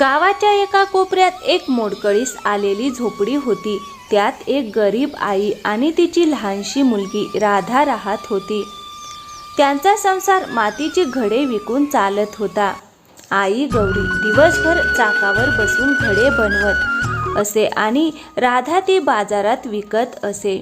गावाच्या एका कोपऱ्यात एक मोडकळीस आलेली झोपडी होती. त्यात एक गरीब आई आणि तिची लहानशी मुलगी राधा राहत होती. त्यांचा संसार मातीची घडे विकून चालत होता. आई गौरी दिवसभर चाकावर बसून घडे बनवत असे आणि राधा ती बाजारात विकत असे.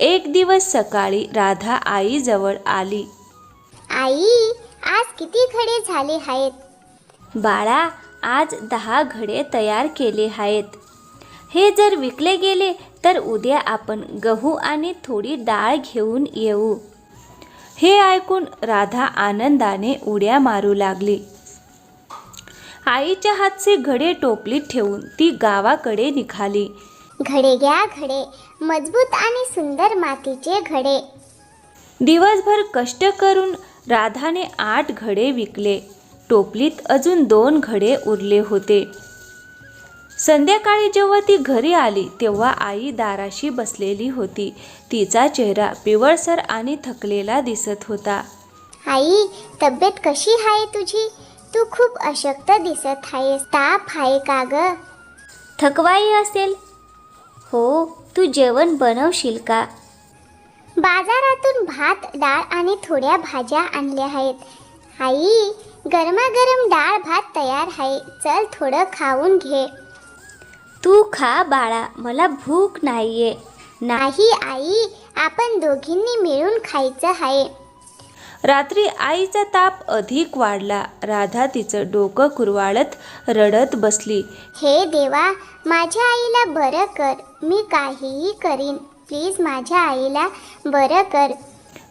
एक दिवस सकाळी राधा आईजवळ आली. आई आज किती खडे झाले आहेत? बाळा आज दहा घडे तयार केले आहेत. हे जर विकले गेले तर उद्या आपण गहू आणि थोडी डाळ घेऊन येऊ. हे ऐकून राधा आनंदाने उड्या मारू लागली. आईच्या हातचे घडे टोपलीत ठेवून ती गावाकडे निघाली. घडे घ्या घडे मजबूत आणि सुंदर मातीचे घडे. दिवसभर कष्ट करून राधाने आठ घडे विकले. टोपलीत अजून दोन घडे उरले होते. संध्याकाळी जेव्हा ती घरी आली तेव्हा आई दाराशी बसलेली होती. तिचा चेहरा पिवळसर आणि थकलेला दिसत होता. आई तब्येत कशी आहे तुझी? तू खूप अशक्त दिसत आहेस. ताप आहे का ग? थकवाई असेल. हो तू जेवण बनवशील का? बाजारातून भात डाळ आणि थोड्या भाज्या आणल्या आहेत. आई गरमागरम डाळ भात तयार आहे. चल थोडं खाऊन घे. तू खा बाळा मला भूक नाहीये. नाही आई आपण दोघींनी मिळून खायचं आहे. रात्री आईचा ताप अधिक वाढला. राधा तिचं डोकं कुरवाळत रडत बसली. हे देवा माझ्या आईला बरं कर. मी काहीही करीन. प्लीज माझ्या आईला बरं कर.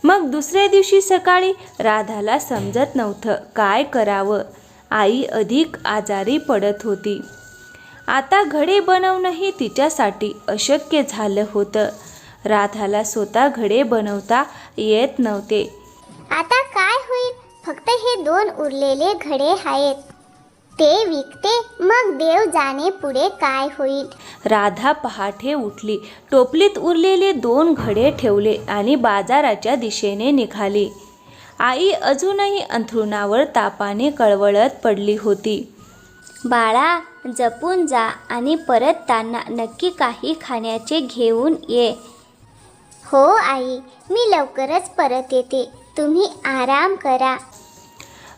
मग दुसऱ्या दिवशी सकाळी राधाला समजत नव्हतं काय करावं. आई अधिक आजारी पडत होती. आता घडे बनवणंही तिच्यासाठी अशक्य झालं होतं. राधाला स्वतः घडे बनवता येत नव्हते. आता काय होईल? फक्त हे दोन उरलेले घडे आहेत. ते विकते मग देव जाणे पुढे काय होईल. राधा पहाटे उठली. टोपलीत उरलेले दोन घडे ठेवले आणि बाजाराच्या दिशेने निघाली. आई अजूनही अंथरुणावर तापाने कळवळत पडली होती. बाळा जपून जा आणि परतताना नक्की काही खाण्याचे घेऊन ये. हो आई मी लवकरच परत येते. तुम्ही आराम करा.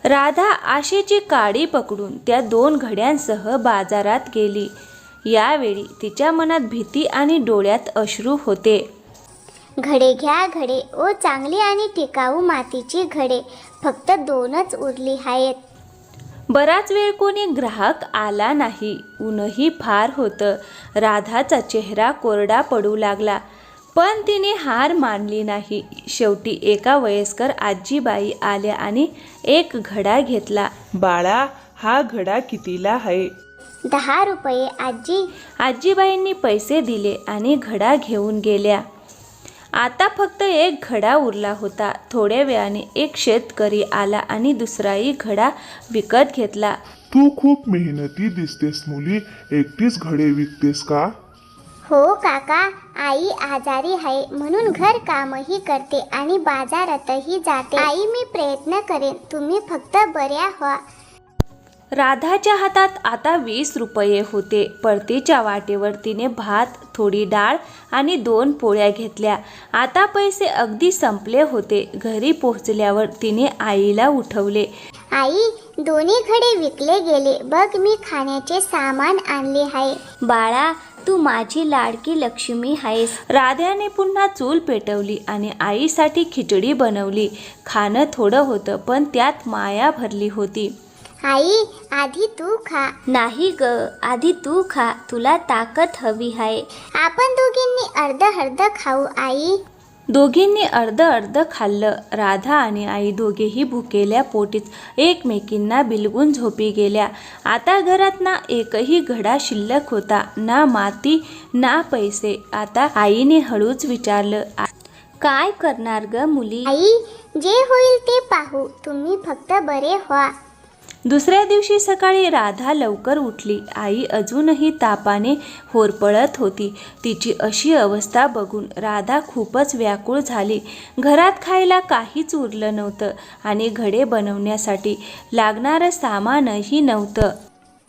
राधा आशेची काडी पकडून त्या दोन घड्यांसह बाजारात गेली. यावेळी तिच्या मनात भीती आणि डोळ्यात अश्रू होते. घडे घ्या घडे. ओ चांगली आणि टिकाऊ मातीची घडे. फक्त दोनच उरली आहेत. बराच वेळ कोणी ग्राहक आला नाही. ऊनही फार होतं. राधाचा चेहरा कोरडा पडू लागला. पण तिने हार मानली नाही. शेवटी एका वयस्कर आजीबाई आल्या आणि एक घडा घेतला. बाळा हा घडा कितीला आहे? दहा रुपये आजी. आजीबाईंनी पैसे दिले आणि घडा घेऊन गेल्या. आता फक्त एक घडा उरला होता. थोड्या वेळाने एक शेतकरी आला आणि दुसराही घडा विकत घेतला. तू खूप मेहनती दिसतेस मुली. एकटीच घडे विकतेस का? हो काका आई आजारी आहे म्हणून घर कामही करते आणि बाजारातही जाते. आई मी प्रयत्न करेन तुम्ही फक्त बऱ्या व्हा. राधाच्या हातात आता वीस रुपये होते. परतीच्या वाटेवर तिने भात थोडी डाळ आणि दोन पोळ्या घेतल्या. आता पैसे अगदी संपले होते. घरी पोहोचल्यावर तिने आईला उठवले. आई दोन्ही घडे विकले गेले. बघ मी खाण्याचे सामान आणले आहे. बाळा तू माझी लाडकी लक्ष्मी आहेस. राध्याने पुन्हा चूल पेटवली आणि आईसाठी खिचडी बनवली. खाणं थोडं होतं पण त्यात माया भरली होती. आई आधी तू खा. नाही ग आधी तू खा. तुला ताकद हवी आहे. आपण दोघींनी अर्ध अर्ध खाऊ आई. दोघींनी अर्ध अर्ध खाल्लं. राधा आणि आई दोघेही भुकेल्या पोटीत एकमेकींना बिलगून झोपी गेल्या. आता घरात ना एकही घडा शिल्लक होता. ना माती ना पैसे. आता आईने हळूच विचारलं काय करणार ग मुली? आई जे होईल ते पाहू. तुम्ही फक्त बरे व्हा. दुसऱ्या दिवशी सकाळी राधा लवकर उठली. आई अजूनही तापाने होरपळत होती. तिची अशी अवस्था बघून राधा खूपच व्याकुळ झाली. घरात खायला काहीच उरलं नव्हतं आणि घडे बनवण्यासाठी लागणारं सामानही नव्हतं.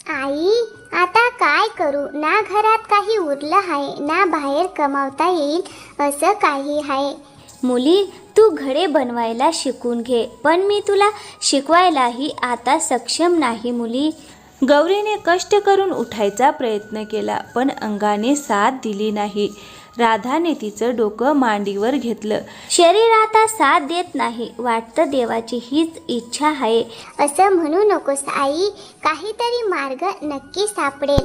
आई आता काय करू? ना घरात काही उरलं आहे ना बाहेर कमावता येईल असं काही आहे. मुली तू घडे बनवायला शिकून घे पण मी तुला शिकवायलाही आता सक्षम नाही मुली. गौरीने कष्ट करून उठायचा प्रयत्न केला पण अंगाने साथ दिली नाही. राधाने तिचं डोकं मांडीवर घेतलं. शरीर आता साथ देत नाही वाटतं देवाची हीच इच्छा आहे. असं म्हणू नकोस आई काहीतरी मार्ग नक्की सापडेल.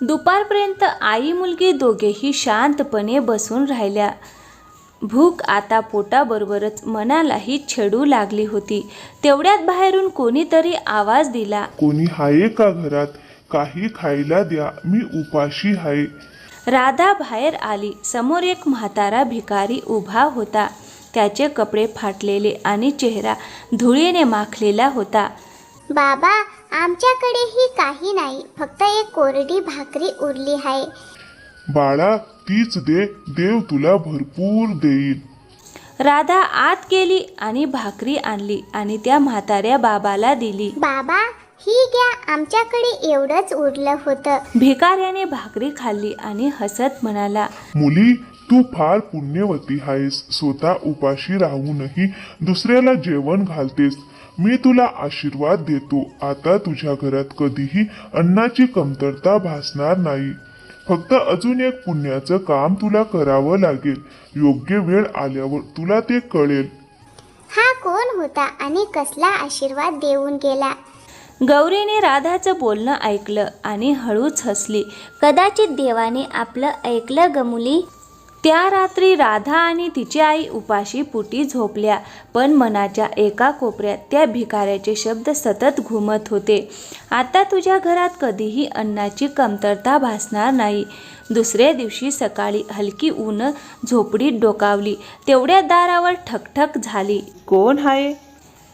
दुपारपर्यंत आई मुलगी दोघेही शांतपणे बसून राहिल्या. भूक आता पोटाबरोबरच मनालाही छेडू लागली होती. तेवढ्यात बाहेरून कोणीतरी आवाज दिला. कोणी हाये का घरात? काही खायला द्या मी उपाशी हाय. राधा बाहेर आली. समोर एक म्हातारा भिकारी उभा होता. त्याचे कपडे फाटलेले आणि चेहरा धुळीने माखलेला होता. बाबा आमच्याकडेही काही नाही. फक्त एक कोरडी भाकरी उरली आहे बाळा तीच दे देव तुला भरपूर देईल राधा आत गेली आणि भाकरी आणली आणि त्या म्हाताऱ्या बाबाला दिली. बाबा ही घ्या. आमच्याकडे एवढंच उरलं होतं. भिकाऱ्याने भाकरी खाल्ली आणि हसत म्हणाला मुली तू फार पुण्यवती आहेस. स्वतः उपाशी राहूनही दुसऱ्याला जेवण घालतेस. मी तुला आशीर्वाद देतो. आता तुझ्या घरात कधीही अन्नाची कमतरता भासणार नाही. फक्त अजून एक पुण्याचं काम तुला करावं लागेल. योग्य वेळ आल्यावर तुला ते कळेल. हा कोण होता आणि कसला आशीर्वाद देऊन गेला? गौरीने राधाचं बोलणं ऐकलं आणि हळूच हसली. कदाचित देवाने आपलं ऐकलं ग मुली? त्या रात्री राधा आणि तिची आई उपाशी पोटी झोपल्या पण मनाच्या एका कोपऱ्यात त्या भिकाऱ्याचे शब्द सतत घुमत होते. आता तुझ्या घरात कधीही अन्नाची कमतरता भासणार नाही. दुसऱ्या दिवशी सकाळी हलकी ऊन झोपडीत डोकावली. तेवढ्या दारावर ठकठक झाली. कोण हाय?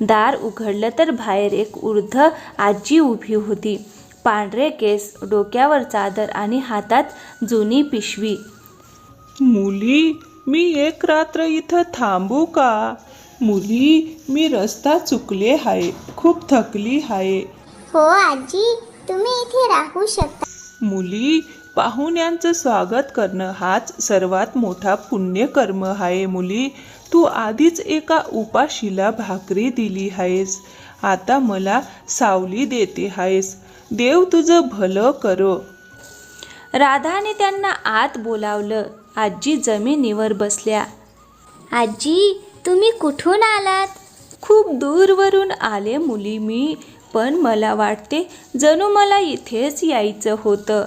दार उघडलं तर बाहेर एक वृद्ध आजी उभी होती. पांढरे केस डोक्यावर चादर आणि हातात जुनी पिशवी. मुली मी एक रात्र इथं थांबू का? मुली मी रस्ता चुकले हाय खूप थकली हाय. हो आजी तुम्ही इथे राहू शकता. मुली पाहुण्यांचं स्वागत करणं हाच सर्वात मोठा पुण्यकर्म आहे मुली तू आधीच एका उपाशीला भाकरी दिली आहेस आता मला सावली देते आहेस देव तुझं भलं करो. राधाने त्यांना आत बोलावलं. आजी जमिनीवर बसल्या. आजी तुम्ही कुठून आलात? खूप दूरवरून आले मुली मी पण मला वाटते जणू मला इथेच यायचं होतं.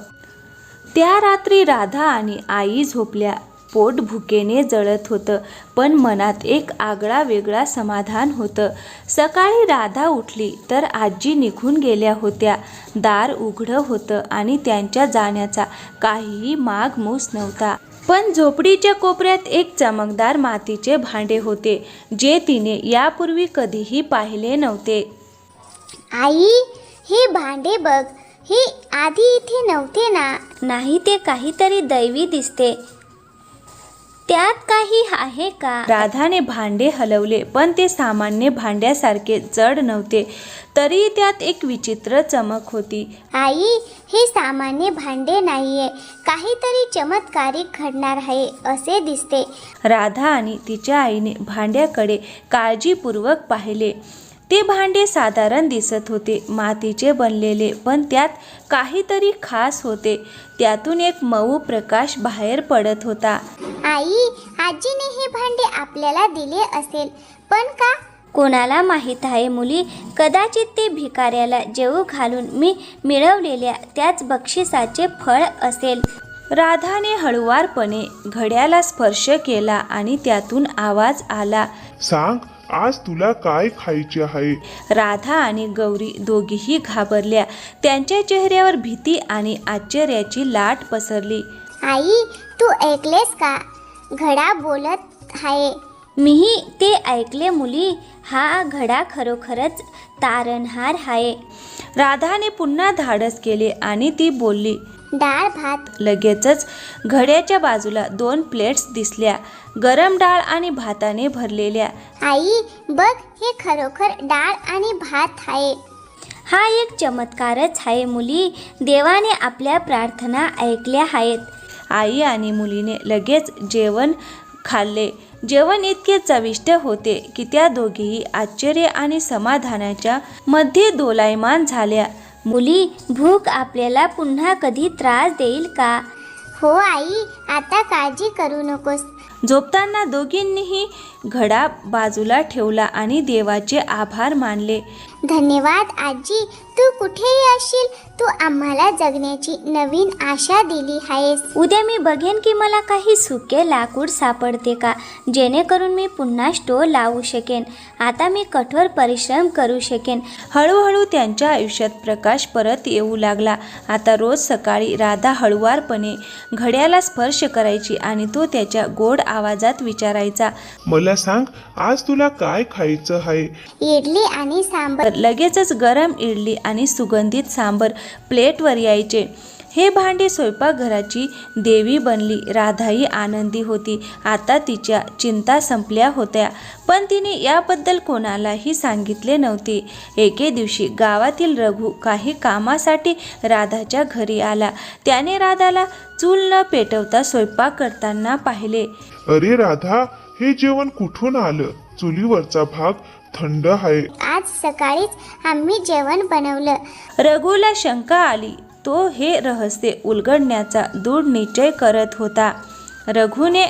त्या रात्री राधा आणि आई झोपल्या. पोट भुकेने जळत होतं पण मनात एक आगळा वेगळा समाधान होतं. सकाळी राधा उठली तर आजी निघून गेल्या होत्या. दार उघडं होतं आणि त्यांच्या जाण्याचा काहीही माग मूस नव्हता. पण झोपडीच्या कोपऱ्यात एक चमकदार मातीचे भांडे होते जे तिने यापूर्वी कधीही पाहिले नव्हते. आई हे भांडे बघ हे आधी इथे नव्हते ना? नाही ते काहीतरी दैवी दिसते. त्यात काही आहे का? राधाने भांडे हलवले पण ते सामान्य भांड्यासारखे जड नव्हते. तरी त्यात एक विचित्र चमक होती. आई हे सामान्य भांडे नाहीये. काहीतरी चमत्कारिक घडणार आहे असे दिसते. राधा आणि तिच्या आईने भांड्याकडे काळजीपूर्वक पाहिले. ते भांडे साधारण दिसत होते. मातीचे बनलेले पण त्यात काहीतरी खास होते. त्यातून एक मऊ प्रकाश बाहेर पडत होता. आई आजीने हे भांडे आपल्याला दिले असेल पण का? कोणाला माहीत आहे मुली? कदाचित ते भिकाऱ्याला जेवू घालून मी मिळवलेल्या त्याच बक्षिसाचे फळ असेल. राधाने हळुवारपणे घड्याला स्पर्श केला आणि त्यातून आवाज आला. सांग आज तुला काय खायचे आहे? राधा आणि गौरी दोघीही घाबरल्या. त्यांच्या चेहऱ्यावर भीती आणि आश्चर्याची लाट पसरली. आई तू ऐकलेस का? घडा बोलत आहे. मीही ते ऐकले मुली. हा घडा खरोखरच तारणहार आहे. राधाने पुन्हा धाडस केले आणि ती बोलली डाळ भात. लगेचच घड्याच्या बाजूला दोन प्लेट्स दिसल्या. गरम डाळ आणि भाताने भरलेल्या. आई बघ हे खरोखर डाळ आणि भात आहे. हा एक चमत्कारच आहे मुली. देवाने आपल्या प्रार्थना ऐकल्या आहेत. आई आणि मुलीने लगेच जेवण खाल्ले. जेवण इतके चविष्ट होते की त्या दोघीही आश्चर्य आणि समाधानाच्या मध्ये दोलायमान झाल्या. मुली भूक आपल्याला पुन्हा कधी त्रास देईल का? हो आई आता काळजी करू नकोस. झोपताना दोघींनीही घडा बाजूला ठेवला आणि देवाचे आभार मानले. धन्यवाद आजी. तू कुठेही असशील तू आम्हाला जगण्याची नवीन आशा दिली आहेस. उद्या मी बघेन की मला काही सुके लाकूड सापडते का जेणेकरून मी पुन्हा स्टोव लावू शकेन. आता मी कठोर परिश्रम करू शकेन. हळूहळू त्यांच्या आयुष्यात प्रकाश परत येऊ लागला. आता रोज सकाळी राधा हळुवारपणे घड्याला स्पर्श करायची आणि तो त्याच्या गोड आवाजात विचारायचा मला सांग आज तुला काय खायचं आहे? इडली आणि सांबर. तर लगेचच गरम इडली आणि सुगंधित सांबर प्लेटवर यायचे. हे भांडी स्वयंपाकघराची देवी बनली. राधाही आनंदी होती. आता तिच्या चिंता संपल्या होत्या. पण तिने याबद्दल कोणालाही सांगितले नव्हते. एके दिवशी गावातील रघु काही कामासाठी राधाच्या घरी आला. त्याने राधाला चूल न पेटवता स्वयंपाक करताना पाहिले. अरे राधा हे जेवण कुठून आलं? चुलीवरचा भाग थंड आहे. आज सकाळीच आम्ही जेवण बनवलं. रघुला शंका आली. तो हे रहस्य उलगडण्याचा दृढ निश्चय करत होता. रघुने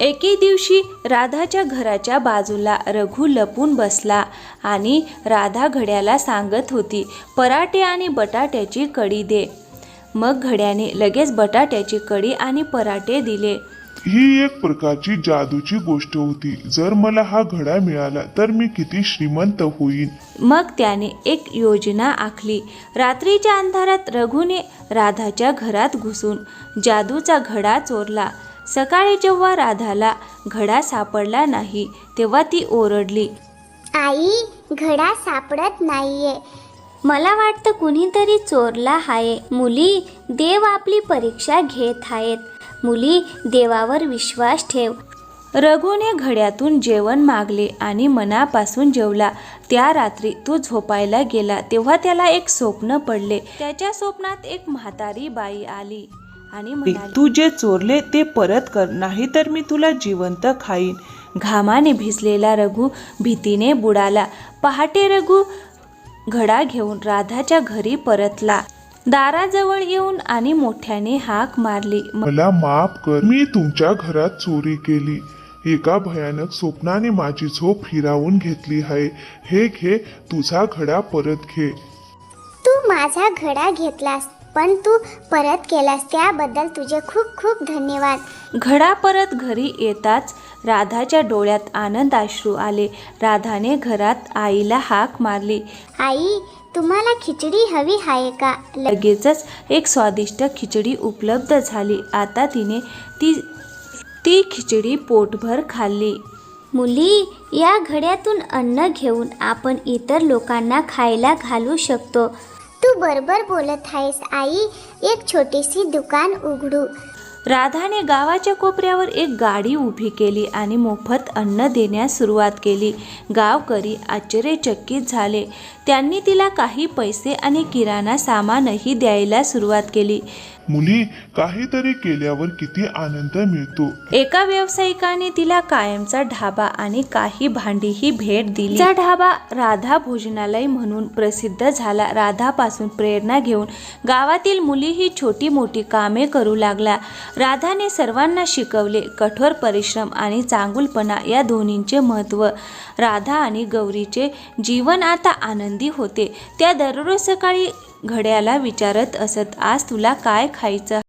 एके दिवशी राधाच्या घराच्या बाजूला रघु लपून बसला आणि राधा घड्याला सांगत होती पराठे आणि बटाट्याची कडी दे. मग घड्याने लगेच बटाट्याची कडी आणि पराठे दिले. ही एक प्रकारची जादूची गोष्ट होती. जर मला हा घडा मिळाला तर मी किती श्रीमंत होईन. मग त्याने एक योजना आखली. रात्रीच्या अंधारात रघुने राधाच्या घरात घुसून जादूचा घडा चोरला. सकाळी जेव्हा राधाला घडा सापडला नाही तेव्हा ती ओरडली आई घडा सापडत नाहीये. मला वाटतं कुणीतरी चोरला आहे मुली देव आपली परीक्षा घेत आहेत मुली देवावर विश्वास ठेव. रघुने घड्यातून जेवण मागले आणि मनापासून जेवला. त्या रात्री तो झोपायला गेला तेव्हा त्याला एक स्वप्न पडले. त्याच्या स्वप्नात एक म्हातारी बाई आली आणि म्हणाली तू जे चोरले ते परत कर नाही तर मी तुला जिवंत खाईन. घामाने भिजलेला रघु भीतीने बुडाला. पहाटे रघु घडा घेऊन राधाच्या घरी परतला. दाराजवळ येऊन आणि मोठ्याने हाक मारली. मला माफ कर. मी तुमच्या घरात चोरी केली. एका भयानक स्वप्नाने माझी झोप हिरावून घेतली आहे. हे घे तुझा घडा परत घे. तू माझा घडा घेतलास पण तू परत केलास. त्याबद्दल तुझे खूप खूप धन्यवाद. घडा परत घरी येताच राधाच्या डोळ्यात आनंदाश्रू आले. राधाने घरात आईला हाक मारली. आई तुम्हाला खिचडी हवी आहे का? लगेचच एक स्वादिष्ट खिचडी उपलब्ध झाली. आता तिने ती ती खिचडी पोटभर खाल्ली. मुली या घड्यातून अन्न घेऊन आपण इतर लोकांना खायला घालू शकतो. तू बरोबर बोलत आहेस आई. एक छोटीशी दुकान उघडू. राधाने गावाच्या कोपऱ्यावर एक गाडी उभी केली आणि मोफत अन्न देण्यास सुरुवात केली. गावकरी आश्चर्यचकित झाले. त्यांनी तिला काही पैसे आणि किराणा सामानही द्यायला सुरुवात केली. मुली काहीतरी केल्यावर किती आनंद मिळतो. एका व्यावसायिकाने तिला कायमचा ढाबा आणि काही भांडीही भेट दिली. तिचा ढाबा राधा भोजनालय म्हणून प्रसिद्ध झाला. राधापासून प्रेरणा घेऊन गावातील मुलीही छोटी मोठी कामे करू लागल्या. राधाने सर्वांना शिकवले कठोर परिश्रम आणि चांगुलपणा या दोन्हींचे महत्त्व. राधा आणि गौरीचे जीवन आता आनंदी होते. त्या दररोज सकाळी घड्याला विचारत असत आज तुला काय खायचं